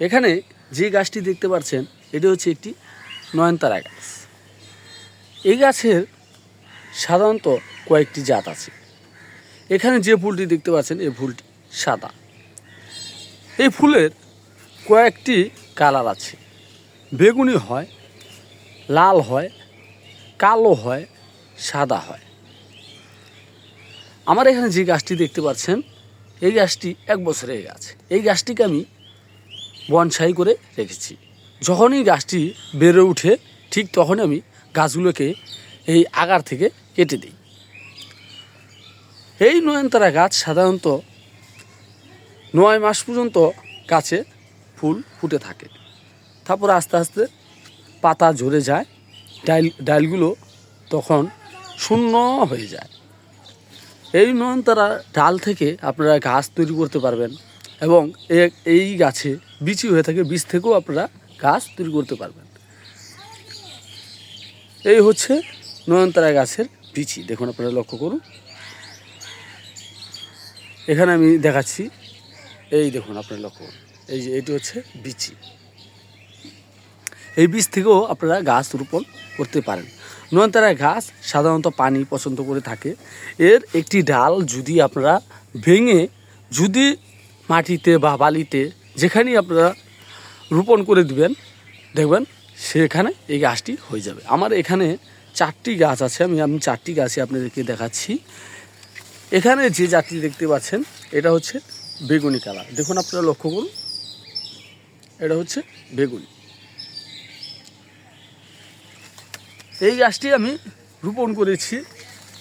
এখানে যে গাছটি দেখতে পাচ্ছেন, এটি হচ্ছে একটি নয়নতারা গাছ। এই গাছের সাধারণত কয়েকটি জাত আছে। এখানে যে ফুলটি দেখতে পাচ্ছেন, এই ফুলটি সাদা। এই ফুলের কয়েকটি কালার আছে। বেগুনি হয়, লাল হয়, কালো হয়, সাদা হয়। আমার এখানে যে গাছটি দেখতে পাচ্ছেন, এই গাছটি এক বছরের গাছ। এই গাছটিকে আমি বনসাই করে রেখেছি। যখনই গাছটি বেড়ে উঠে, ঠিক তখনই আমি গাছগুলোকে এই আগার থেকে কেটে দিই। এই নয়নতারা গাছ সাধারণত নয় মাস পর্যন্ত গাছে ফুল ফুটে থাকে। তারপর আস্তে আস্তে পাতা ঝরে যায়, ডাইল, ডাইলগুলো তখন শূন্য হয়ে যায়। এই নয়নতারা ডাল থেকে আপনারা গাছ তৈরি করতে পারবেন। এবং এই গাছে বিচি হয়ে থাকে, বীজ থেকেও আপনারা গাছ তৈরি করতে পারবেন। এই হচ্ছে নয়নতারা গাছের বিচি। দেখুন আপনারা লক্ষ্য করুন। এখানে আমি দেখাচ্ছি। এই দেখুন আপনারা লক্ষ্য করুন। এই যে, এটি হচ্ছে বিচি। এই বীজ থেকেও আপনারা গাছ রোপণ করতে পারেন। নয়নতারা গাছ সাধারণত পানি পছন্দ করে থাকে। এর একটি ডাল যদি আপনারা ভেঙে যদি মাটিতে বা বালিতে যেখানেই আপনারা রোপণ করে দিবেন, দেখবেন সেখানে এই গাছটি হয়ে যাবে। আমার এখানে চারটি গাছ আছে, আমি আমি চারটি গাছই আপনাদেরকে দেখাচ্ছি। এখানে যে জাতটি দেখতে পাচ্ছেন, এটা হচ্ছে বেগুনি কালার। দেখুন আপনারা লক্ষ্য করুন, এটা হচ্ছে বেগুনি। এই গাছটি আমি রোপণ করেছি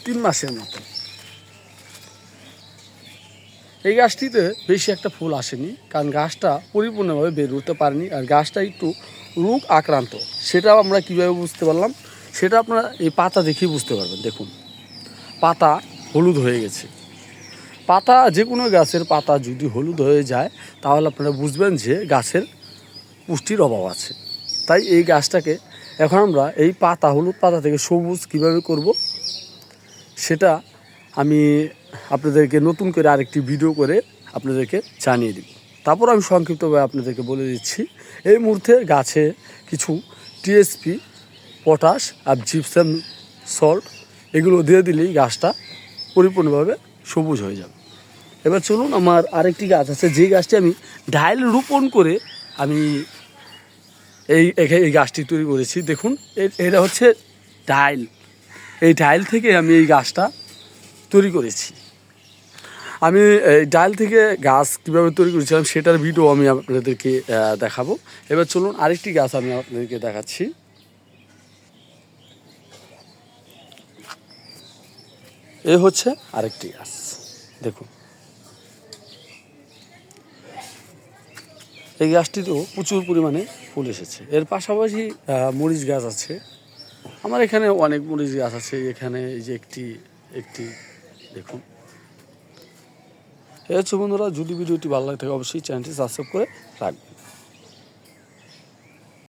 তিন মাসের মতো। এই গাছটিতে বেশি একটা ফুল আসেনি, কারণ গাছটা পরিপূর্ণভাবে বের উঠতে পারেনি, আর গাছটা একটু রোগ আক্রান্ত। সেটাও আমরা কীভাবে বুঝতে পারলাম? সেটা আপনারা এই পাতা দেখেই বুঝতে পারবেন, দেখুন। পাতা হলুদ হয়ে গেছে। পাতা, যে কোনো গাছের পাতা যদি হলুদ হয়ে যায়, তাহলে আপনারা বুঝবেন যে গাছের পুষ্টির অভাব আছে। তাই এই গাছটাকে এখন আমরা এই পাতা, হলুদ পাতা থেকে সবুজ কীভাবে করব? সেটা আমি আপনাদেরকে নতুন করে আরেকটি ভিডিও করে আপনাদেরকে জানিয়ে দিব। তারপর আমি সংক্ষিপ্তভাবে আপনাদেরকে বলে দিচ্ছি, এই মুহূর্তে গাছে কিছু টিএসপি পটাশ আর জিপসাম সল্ট এগুলো দিয়ে দিলেই গাছটা পরিপূর্ণভাবে সবুজ হয়ে যাবে। এবার চলুন, আমার আরেকটি গাছ আছে যে গাছটি আমি ডাইল রোপণ করে আমি এই এই গাছটি তৈরি করেছি। দেখুন এটা হচ্ছে ডাইল। এই ডাইল থেকে আমি এই গাছটা তৈরি করেছি। আমি, এই ডাইল থেকে গাছ কীভাবে তৈরি করেছিলাম সেটার ভিডিও আমি আপনাদেরকে দেখাবো। এবার চলুন আরেকটি গাছ আমি আপনাদেরকে দেখাচ্ছি। এ হচ্ছে আরেকটি গাছ। দেখুন। এই গাছটিতেও প্রচুর পরিমাণে ফুল এসেছে। এর পাশাপাশি মরিচ গাছ আছে। আমার এখানে অনেক মরিচ গাছ আছে। এখানে এই যে একটি একটি দেখুন। এই হচ্ছে বন্ধুরা যদি ভিডিওটি ভালো লাগে থাকে অবশ্যই চ্যানেলটি সাবস্ক্রাইব করে রাখবেন।